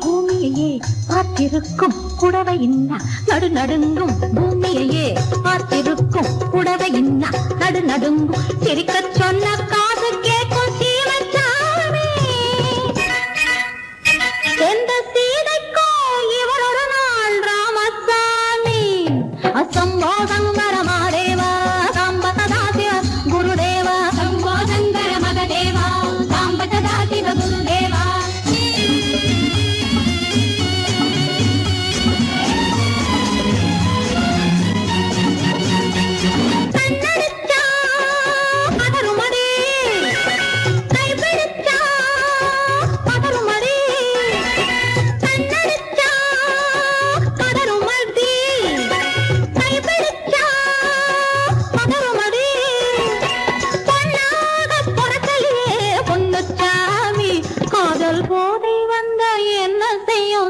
பூமியையே பார்த்திருக்கும் புடவை என்ன நடு நடுங்கும் பூமியையே பார்த்திருக்கும் புடவை என்ன நடு நடுங்கும் தெரிக்க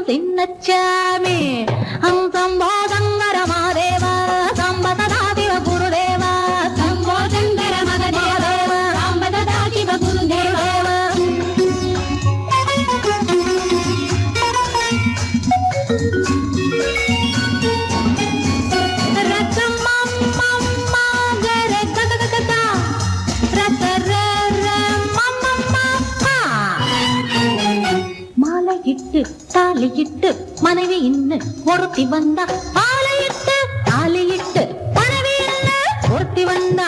తిన్నచ్చామి అంతం బా தலையிட்டு மனைவி இன்னு ஒருத்தி வந்தா ஆலையிட்டு ஆலையிட்டு மனைவி என்ன? ஒருத்தி வந்தா